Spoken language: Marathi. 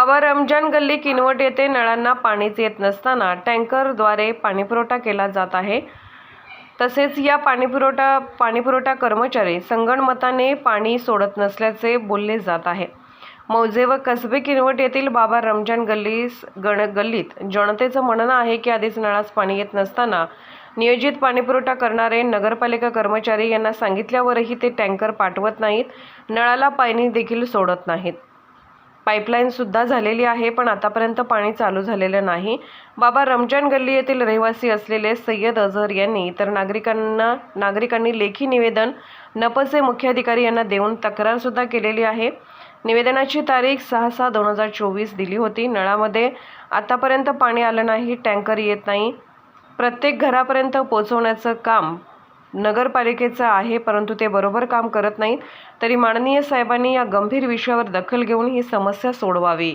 बाबा रमजान गल्ली किनवट येथे नळांना पाणीच येत नसताना टँकरद्वारे पाणीपुरवठा केला जात आहे. तसेच या पाणीपुरवठा पाणीपुरवठा कर्मचारी संगणमताने पाणी सोडत नसल्याचे बोलले जात आहे. मौजे व कसबे किनवट येथील बाबा रमजान गल्लीस गण गल्लीत जनतेचं म्हणणं आहे की आधीच नळास पाणी येत नसताना नियोजित पाणीपुरवठा करणारे नगरपालिका कर्मचारी यांना सांगितल्यावरही ते टँकर पाठवत नाहीत. नळाला पाणी देखील सोडत नाहीत. पाईपलाईनसुद्धा झालेली आहे पण आतापर्यंत पाणी चालू झालेलं नाही. बाबा रमजान गल्ली येथील रहिवासी असलेले सय्यद अझहर यांनी इतर नागरिकांना नागरिकांनी लेखी निवेदन नपचे मुख्याधिकारी यांना देऊन तक्रारसुद्धा केलेली आहे. निवेदनाची तारीख सहा सहा दोन हजार चोवीस दिली होती. नळामध्ये आतापर्यंत पाणी आलं नाही टँकर येत नाही. प्रत्येक घरापर्यंत पोचवण्याचं काम नगरपालिकेचं आहे परंतु ते बरोबर काम करत नाहीत. तरी माननीय साहेबांनी या गंभीर विषयावर दखल घेऊन ही समस्या सोडवावी.